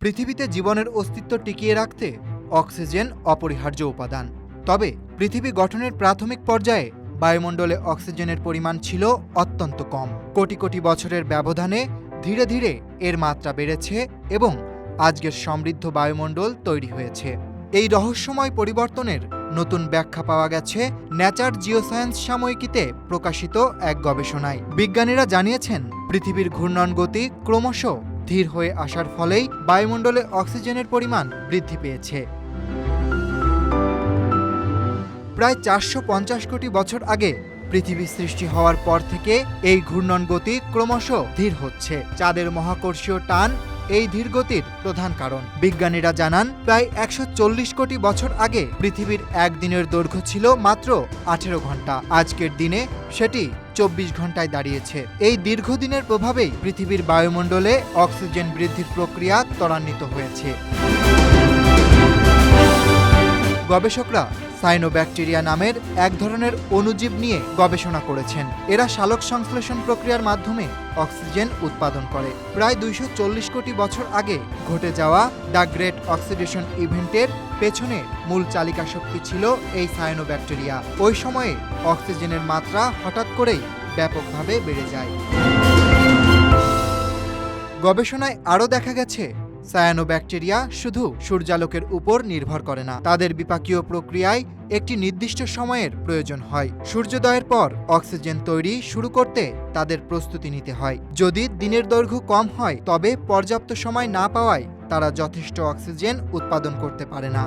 পৃথিবীতে জীবনের অস্তিত্ব টিকিয়ে রাখতে অক্সিজেন অপরিহার্য উপাদান। তবে পৃথিবী গঠনের প্রাথমিক পর্যায়ে বায়ুমণ্ডলে অক্সিজেনের পরিমাণ ছিল অত্যন্ত কম। কোটি কোটি বছরের ব্যবধানে ধীরে ধীরে এর মাত্রা বেড়েছে এবং আজকের সমৃদ্ধ বায়ুমণ্ডল তৈরি হয়েছে। এই রহস্যময় পরিবর্তনের নতুন ব্যাখ্যা পাওয়া গেছে ন্যাচার জিওসায়েন্স সাময়িকীতে প্রকাশিত এক গবেষণায়। বিজ্ঞানীরা জানিয়েছেন, পৃথিবীর ঘূর্ণন গতি ক্রমশ ধীর হয়ে আসার ফলেই বায়ুমণ্ডলে অক্সিজেনের পরিমাণ বৃদ্ধি পেয়েছে। প্রায় চারশো পঞ্চাশ কোটি বছর আগে পৃথিবী সৃষ্টি হওয়ার পর থেকে এই ঘূর্ণন গতি ক্রমশ ধীর হচ্ছে। চাঁদের মহাকর্ষীয় টান এই ধীরগতির প্রধান কারণ। বিজ্ঞানীরা জানান, প্রায় একশো চল্লিশ কোটি বছর আগে পৃথিবীর একদিনের দৈর্ঘ্য ছিল মাত্র আঠেরো ঘণ্টা। আজকের দিনে সেটি চব্বিশ ঘন্টায় দাঁড়িয়েছে। এই দীর্ঘদিনের প্রভাবেই পৃথিবীর বায়ুমণ্ডলে অক্সিজেন বৃদ্ধির প্রক্রিয়া ত্বরান্বিত হয়েছে। গবেষকরা সাইনোব্যাকটেরিয়া নামের এক ধরনের অণুজীব নিয়ে গবেষণা করেছেন। এরা সালোক সংশ্লেষণ প্রক্রিয়ার মাধ্যমে অক্সিজেন উৎপাদন করে। প্রায় দুইশো চল্লিশ কোটি বছর আগে ঘটে যাওয়া দ্য গ্রেট অক্সিডেশন ইভেন্টের পেছনে মূল চালিকা শক্তি ছিল এই সায়ানোব্যাকটেরিয়া ওই সময়ে অক্সিজেনের মাত্রা হঠাৎ করেই ব্যাপকভাবে বেড়ে যায়। গবেষণায় আরও দেখা গেছে সায়ানোব্যাকটেরিয়া শুধু সূর্যালোকের উপর নির্ভর করে না, তাদের বিপাকীয় প্রক্রিয়ায় একটি নির্দিষ্ট সময়ের প্রয়োজন হয়। সূর্যোদয়ের পর অক্সিজেন তৈরি শুরু করতে তাদের প্রস্তুতি নিতে হয়। যদি দিনের দৈর্ঘ্য কম হয়, তবে পর্যাপ্ত সময় না পাওয়ায় তারা যথেষ্ট অক্সিজেন উৎপাদন করতে পারে না।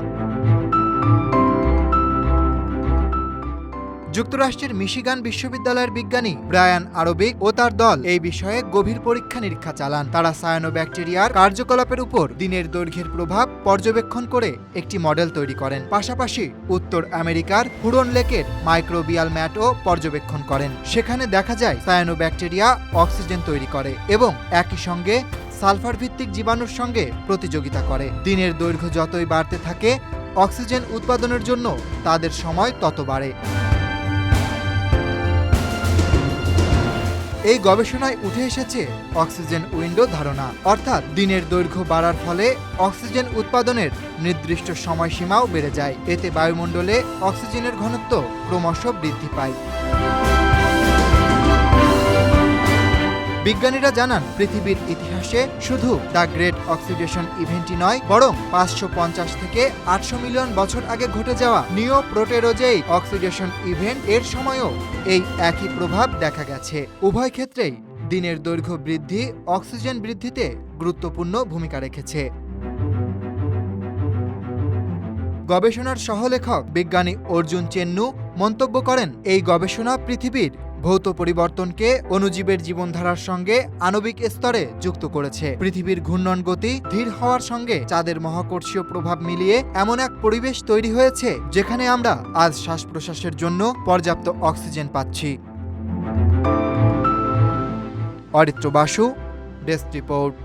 যুক্তরাষ্ট্রের মিশিগান বিশ্ববিদ্যালয়ের বিজ্ঞানী ব্রায়ান আরবিক ও তার দল এই বিষয়ে গভীর পরীক্ষা নিরীক্ষা চালান। তারা সায়ানোব্যাকটেরিয়ার কার্যকলাপের উপর দিনের দৈর্ঘ্যের প্রভাব পর্যবেক্ষণ করে একটি মডেল তৈরি করেন। পাশাপাশি উত্তর আমেরিকার হুরন লেকের মাইক্রোবিয়াল ম্যাটও পর্যবেক্ষণ করেন। সেখানে দেখা যায় সায়ানোব্যাকটেরিয়া অক্সিজেন তৈরি করে এবং একই সঙ্গে সালফার ভিত্তিক জীবাণুর সঙ্গে প্রতিযোগিতা করে। দিনের দৈর্ঘ্য যতই বাড়তে থাকে, অক্সিজেন উৎপাদনের জন্য তাদের সময় তত বাড়ে। এই গবেষণায় উঠে এসেছে অক্সিজেন উইন্ডো ধারণা। অর্থাৎ দিনের দৈর্ঘ্য বাড়ার ফলে অক্সিজেন উৎপাদনের নির্দিষ্ট সময়সীমাও বেড়ে যায়। এতে বায়ুমণ্ডলে অক্সিজেনের ঘনত্ব ক্রমশ বৃদ্ধি পায়। বিজ্ঞানীরা জানান, পৃথিবীর ইতিহাসে শুধু দ্য গ্রেট অক্সিডেশন ইভেন্টই নয়, বরং পাঁচশো পঞ্চাশ থেকে আটশো মিলিয়ন বছর আগে ঘটে যাওয়া নিও প্রোটেরোজেই অক্সিডেশন ইভেন্ট এর সময়ও এই একই প্রভাব দেখা গেছে। উভয় ক্ষেত্রেই দিনের দৈর্ঘ্য বৃদ্ধি, অক্সিজেন বৃদ্ধিতে গুরুত্বপূর্ণ ভূমিকা রেখেছে। গবেষণার সহলেখক বিজ্ঞানী অর্জুন চেন্নু মন্তব্য করেন, এই গবেষণা পৃথিবীর ভৌত পরিবর্তনকে অনুজীবের জীবনধারার সঙ্গে আণবিক স্তরে যুক্ত করেছে। পৃথিবীর ঘূর্ণন গতি ধীর হওয়ার সঙ্গে চাঁদের মহাকর্ষীয় প্রভাব মিলিয়ে এমন এক পরিবেশ তৈরি হয়েছে, যেখানে আমরা আজ শ্বাস প্রশ্বাসের জন্য পর্যাপ্ত অক্সিজেন পাচ্ছি। Aritra Basu, desk report.